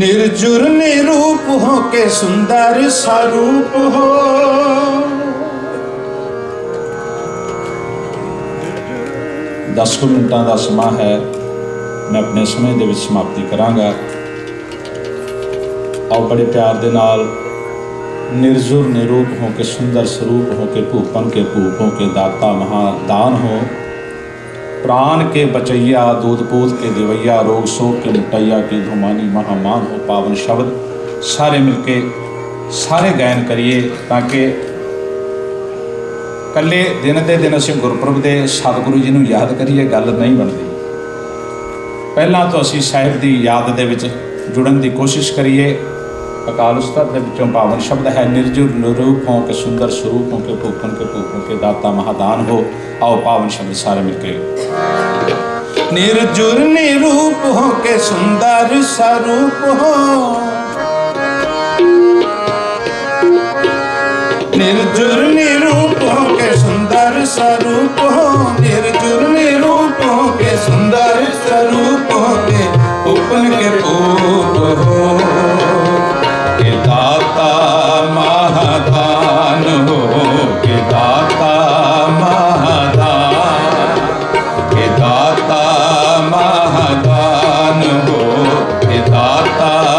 निर्जुर निरूप हो के सुंदर स्वरूप हो ਦਸ ਕੁ ਮਿੰਟਾਂ ਦਾ ਸਮਾਂ ਹੈ ਮੈਂ ਆਪਣੇ ਸਮੇਂ ਦੇ ਵਿੱਚ ਸਮਾਪਤੀ ਕਰਾਂਗਾ ਆਓ ਬੜੇ ਪਿਆਰ ਦੇ ਨਾਲ निर्जुर निरूप हो के सुंदर स्वरूप हो के भूपन के भूप हो के दाता महादान हो प्राण के बचैया दूध पूत के दिवैया रोग शोक के मिटैया की धुमानी महामान हो पावन शब्द ਸਾਰੇ ਮਿਲ ਕੇ ਸਾਰੇ ਗਾਇਨ ਕਰੀਏ ਤਾਂ ਕਿ ਕੱਲੇ ਦਿਨ ਦੇ ਦਿਨ ਅਸੀਂ ਗੁਰਪੁਰਬ ਦੇ ਸਤਿਗੁਰੂ ਜੀ ਨੂੰ ਯਾਦ ਕਰੀਏ ਗੱਲ ਨਹੀਂ ਬਣਦੀ ਪਹਿਲਾਂ ਤੋਂ ਅਸੀਂ ਸਾਹਿਬ ਦੀ ਯਾਦ ਦੇ ਵਿੱਚ ਜੁੜਨ ਦੀ ਕੋਸ਼ਿਸ਼ ਕਰੀਏ ਅਕਾਲ ਉਸਤਤ ਦੇ ਵਿੱਚੋਂ ਪਾਵਨ ਸ਼ਬਦ ਹੈ, ਨਿਰਜੁਰ ਨਿਰੂਪ ਹੋ ਕੇ ਸੁੰਦਰ ਸਰੂਪ ਹੋ ਕੇ ਭੂਪਨ ਕੇ ਭੂਪਨ ਕੇ ਦਾਤਾ ਮਹਾਦਾਨ ਹੋ। ਆਓ ਪਾਵਨ ਸ਼ਬਦ ਸਾਰੇ ਮਿਲ ਕੇ। ਨਿਰਜੁਰ ਨਿਰੂਪ ਹੋ ਕੇ ਸੁੰਦਰ ਸਰੂਪ ਹੋ। ਨਿਰਜੁਰ ਨਿਰੂਪ ਹੋ ਕੇ ਸੁੰਦਰ ਸਰੂਪ ਹੋ। ਨਿਰਜੁਰ uh,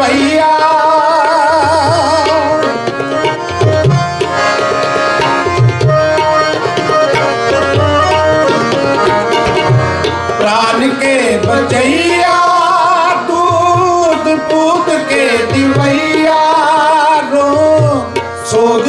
ਭਈਆ। ਪ੍ਰਾਨ ਕੇ ਬਚਈਆ ਦੂਤ ਪੂਤ ਕੇ ਦਿਵਈਆ ਰੋ ਸੋਧ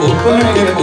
हो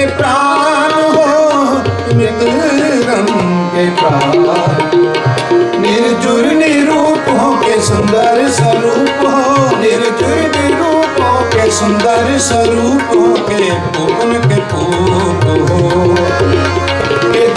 ਕੇ ਪ੍ਰਾਨ ਹੋ ਨਿਰਨਮ ਕੇ ਪ੍ਰਾਨ। ਨਿਰਜੁਰ ਨਿਰੂਪ ਹੋ ਕੇ ਸੁੰਦਰ ਸਰੂਪ ਹੋ, ਨਿਰਜੁਰ ਨਿਰੂਪ ਹੋ ਕੇ ਸੁੰਦਰ ਸਰੂਪ ਹੋ ਕੇ ਪੂਰਨ ਕੇ ਪੂਪ ਹੋ। ਕੇ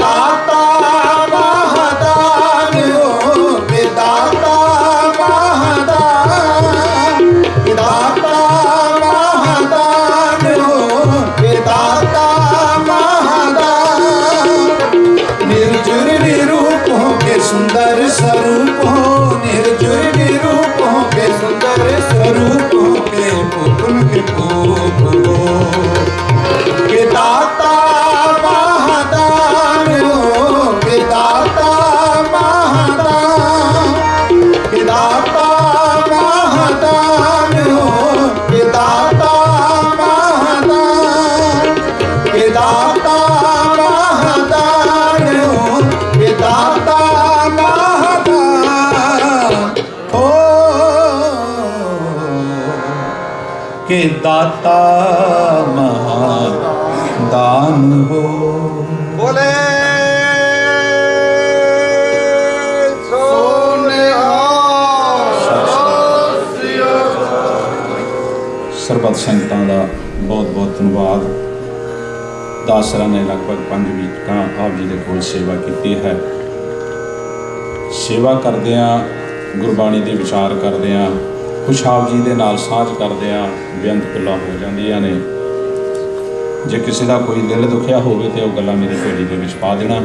ਕੇ ਦਾਤਾ ਮਹਾਨ ਦਾਨ ਹੋ। ਬੋਲੇ। ਸਰਬੱਤ ਸੰਗਤਾਂ ਦਾ ਬਹੁਤ ਬਹੁਤ ਧੰਨਵਾਦ। ਦਾਸਰਾ ਨੇ ਲਗਭਗ 5 ਵੀਕਾਂ ਆਪ ਜੀ ਦੇ ਕੋਲ ਸੇਵਾ ਕੀਤੀ ਹੈ। ਸੇਵਾ ਕਰਦਿਆਂ ਗੁਰਬਾਣੀ ਦੇ ਵਿਚਾਰ ਕਰਦਿਆਂ ਖੁਸ਼ਹਾਲ ਜੀ ਦੇ ਨਾਲ ਸਾਂਝ ਕਰਦਿਆਂ ਬੇਅੰਤ ਗੱਲਾਂ ਹੋ ਜਾਂਦੀਆਂ ਨੇ। ਜੇ ਕਿਸੇ ਦਾ ਕੋਈ ਦਿਲ ਦੁਖਿਆ ਹੋਵੇ ਤੇ ਉਹ ਗੱਲਾਂ ਮੇਰੀ ਝੋਲੀ ਦੇ ਵਿੱਚ ਪਾ ਦੇਣਾ।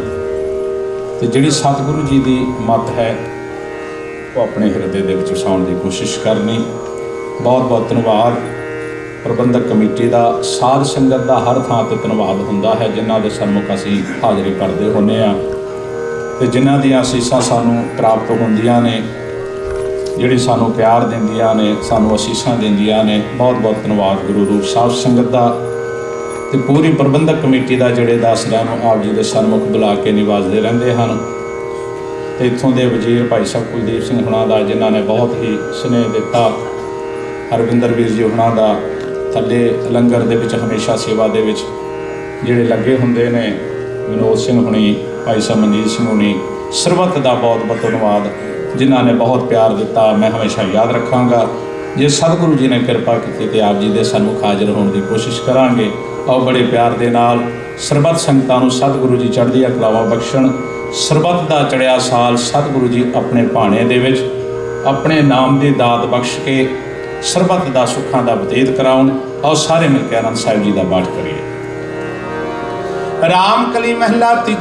ਤੇ ਜਿਹੜੀ ਸਤਿਗੁਰੂ ਜੀ ਦੀ ਮੱਤ ਹੈ, ਉਹ ਆਪਣੇ ਹਿਰਦੇ ਦੇ ਵਿੱਚ ਵਸਾਉਣ ਦੀ ਕੋਸ਼ਿਸ਼ ਕਰਨੀ। ਬਹੁਤ ਬਹੁਤ ਧੰਨਵਾਦ। ਪ੍ਰਬੰਧਕ ਕਮੇਟੀ ਦਾ, ਸਾਧ ਸੰਗਤ ਦਾ ਹਰ ਥਾਂ ਤੇ ਧੰਨਵਾਦ ਹੁੰਦਾ ਹੈ, ਜਿਨ੍ਹਾਂ ਦੇ ਸਨਮੁਖ ਅਸੀਂ ਹਾਜ਼ਰੀ ਭਰਦੇ ਹੁੰਨੇ ਆ। ਤੇ ਜਿਨ੍ਹਾਂ ਦੀਆਂ ਅਸੀਸਾਂ ਸਾਨੂੰ ਪ੍ਰਾਪਤ ਹੁੰਦੀਆਂ ਨੇ ਜਿਹੜੀ ਸਾਨੂੰ ਪਿਆਰ ਦਿੰਦੀਆਂ ਨੇ, ਸਾਨੂੰ ਅਸੀਸਾਂ ਦਿੰਦੀਆਂ ਨੇ ਬਹੁਤ ਬਹੁਤ ਧੰਨਵਾਦ ਗੁਰੂ ਰੂਪ ਸਾਹਿਬ ਸੰਗਤ ਦਾ ਤੇ ਪੂਰੀ ਪ੍ਰਬੰਧਕ ਕਮੇਟੀ ਦਾ ਜਿਹੜੇ ਦਾਸਰਿਆਂ ਨੂੰ ਆਪ ਜੀ ਦੇ ਸਨਮੁਖ ਬੁਲਾ ਕੇ ਨਿਵਾਜ਼ਦੇ ਰਹਿੰਦੇ ਹਨ। ਤੇ ਇੱਥੋਂ ਦੇ ਵਜ਼ੀਰ ਭਾਈ ਸਾਹਿਬ ਕੁਲਦੀਪ ਸਿੰਘ ਹੁਣਾਂ ਦਾ, ਜਿਨ੍ਹਾਂ ਨੇ ਬਹੁਤ ਹੀ ਸਨੇਹ ਦਿੱਤਾ, ਹਰਵਿੰਦਰ ਵੀਰ ਜੀ ਹੁਣਾਂ ਦਾ ਥੱਲੇ ਲੰਗਰ ਦੇ ਵਿੱਚ ਹਮੇਸ਼ਾ ਸੇਵਾ ਦੇ ਵਿੱਚ ਜਿਹੜੇ ਲੱਗੇ ਹੁੰਦੇ ਨੇ, ਵਿਨੋਦ ਸਿੰਘ ਹੁਣੀ, ਭਾਈ ਸਾਹਿਬ ਮਨਜੀਤ ਸਿੰਘ ਹੁਣੀ, ਸਰਬੱਤ ਦਾ ਬਹੁਤ ਬਹੁਤ ਧੰਨਵਾਦ। ਜਿਨ੍ਹਾਂ ਨੇ ਬਹੁਤ ਪਿਆਰ ਦਿੱਤਾ, ਮੈਂ ਹਮੇਸ਼ਾ ਯਾਦ ਰੱਖਾਂਗਾ। ਜੇ ਸਤਿਗੁਰੂ ਜੀ ਨੇ ਕਿਰਪਾ ਕੀਤੀ ਤੇ ਆਪ ਜੀ ਦੇ ਸਨਮੁਖ ਹਾਜ਼ਰ ਹੋਣ ਦੀ ਕੋਸ਼ਿਸ਼ ਕਰਾਂਗੇ, ਆਓ ਬੜੇ ਪਿਆਰ ਦੇ ਨਾਲ ਸਰਬੱਤ ਸੰਗਤਾਂ ਨੂੰ ਸਤਿਗੁਰੂ ਜੀ ਚੜ੍ਹਦੀਆਂ ਕਲਾਵਾਂ ਬਖਸ਼ਣ। ਸਰਬੱਤ ਦਾ ਚੜਿਆ ਸਾਲ ਸਤਿਗੁਰੂ ਜੀ ਆਪਣੇ ਭਾਣੇ ਦੇ ਵਿੱਚ, ਆਪਣੇ ਨਾਮ ਦੀ ਦਾਤ ਬਖਸ਼ ਕੇ ਸਰਬੱਤ ਦਾ ਸੁੱਖਾਂ ਦਾ ਬਤੀਤ ਕਰਾਉਣ। ਆਓ ਸਾਰੇ ਮਿਲ ਕੇ ਆਨੰਦ ਸਾਹਿਬ ਜੀ ਦਾ ਪਾਠ ਕਰੀਏ। ਰਾਮ ਕਲੀ ਮਹਿਲਾ ਤੀਜਾ